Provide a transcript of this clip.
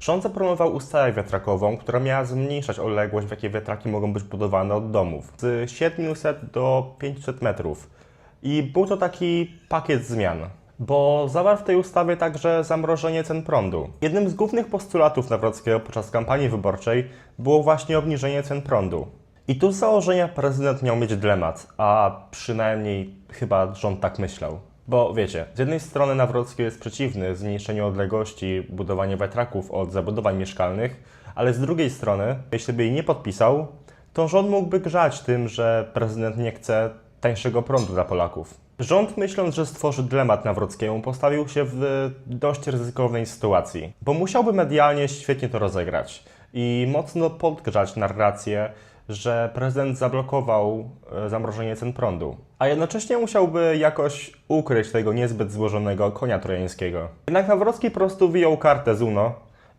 Rząd zaproponował ustawę wiatrakową, która miała zmniejszać odległość, w jakiej wiatraki mogą być budowane od domów z 700 do 500 metrów. I był to taki pakiet zmian, bo zawarł w tej ustawie także zamrożenie cen prądu. Jednym z głównych postulatów Nawrockiego podczas kampanii wyborczej było właśnie obniżenie cen prądu. I tu z założenia prezydent miał mieć dylemat, a przynajmniej chyba rząd tak myślał. Bo wiecie, z jednej strony Nawrocki jest przeciwny zmniejszeniu odległości budowania wiatraków od zabudowań mieszkalnych, ale z drugiej strony, jeśli by jej nie podpisał, to rząd mógłby grzać tym, że prezydent nie chce tańszego prądu dla Polaków. Rząd, myśląc, że stworzy dylemat Nawrockiemu, postawił się w dość ryzykownej sytuacji, bo musiałby medialnie świetnie to rozegrać i mocno podgrzać narrację, że prezydent zablokował e, zamrożenie cen prądu, a jednocześnie musiałby jakoś ukryć tego niezbyt złożonego konia trojańskiego. Jednak Nawrocki po prostu wyjął kartę z UNO